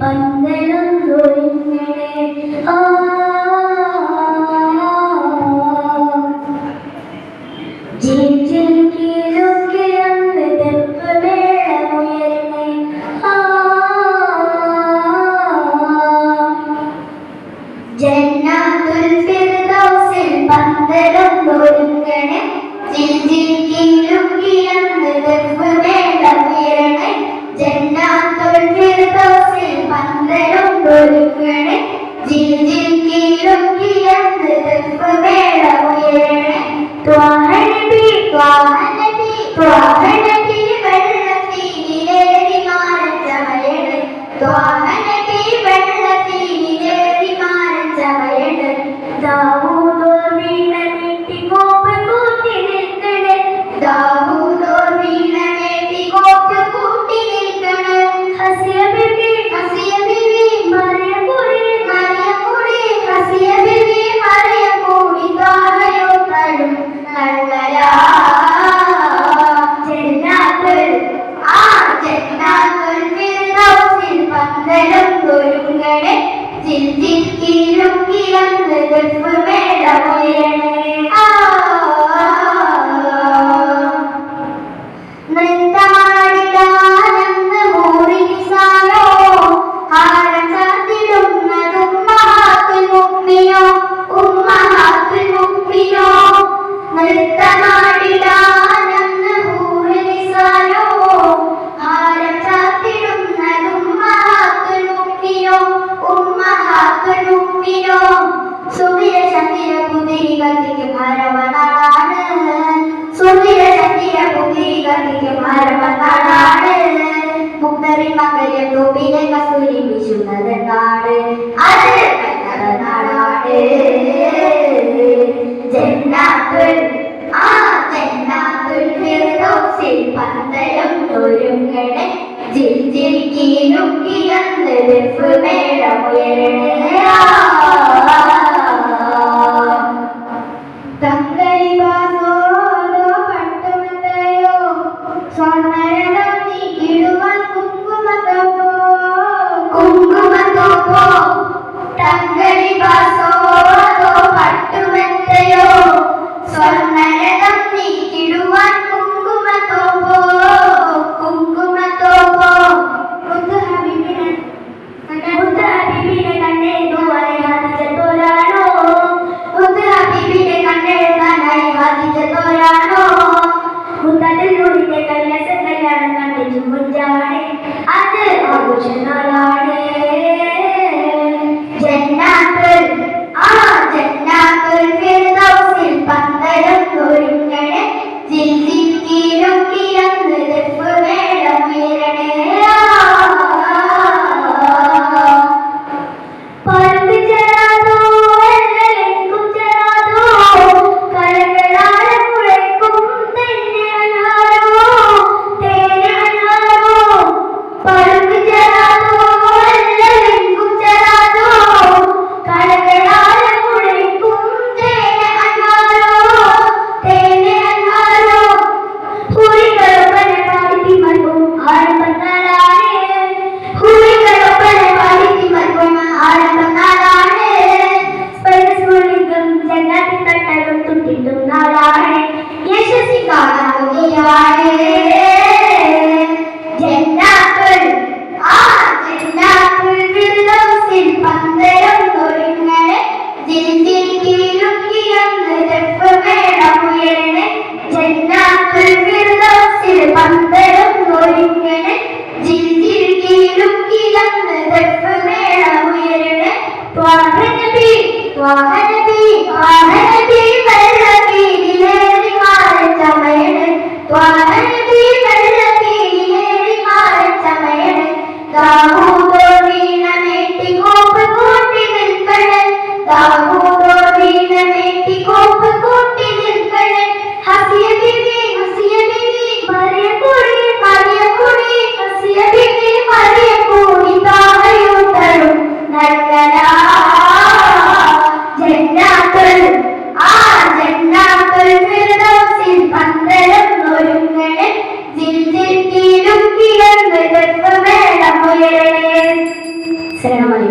പന്തലും കൊഴിഞ്ഞടേ ആ ജന്നാത്തുൽ ഫിർദൗസിൽ പന്തരം ഒരുങ്ങണേ ജിൽ ജിൽ കീഴുക്കിയന്ന് വന്ദനം ഗുരുങ്ങളെ ചിന്തിക്കിലും കിടന്ന് ഗർഭമേളമയണേ കണിക്കുമാരമത്താടാട് മുക്തറി മകലെ തോപ്പിലെ കസൂരി വിശുന്നത് നാട് അത് നാടാട് ജന്നാത്തുൽ ആ ജന്നാത്തുൽ ഫിർദൗസിൽ പന്തയം ഒരുങ്ങടെ ജിൽ ജിൽ കീലുക്കിയന്ന് ലഫ് മേളമുയരണേ llena വാഹനത്തിൽ വാഹനത്തിൽ വാഹനത്തിൽ വെള്ളത്തിലേറി മാറി ചമയണ്. വാഹനത്തിൽ വെള്ളത്തിലേറി മാറി ചമയണ്. ദാവൂദോ വീണമേറ്റി കോപ്പ് കൂട്ടി നിൽക്കണ്. ദാവൂ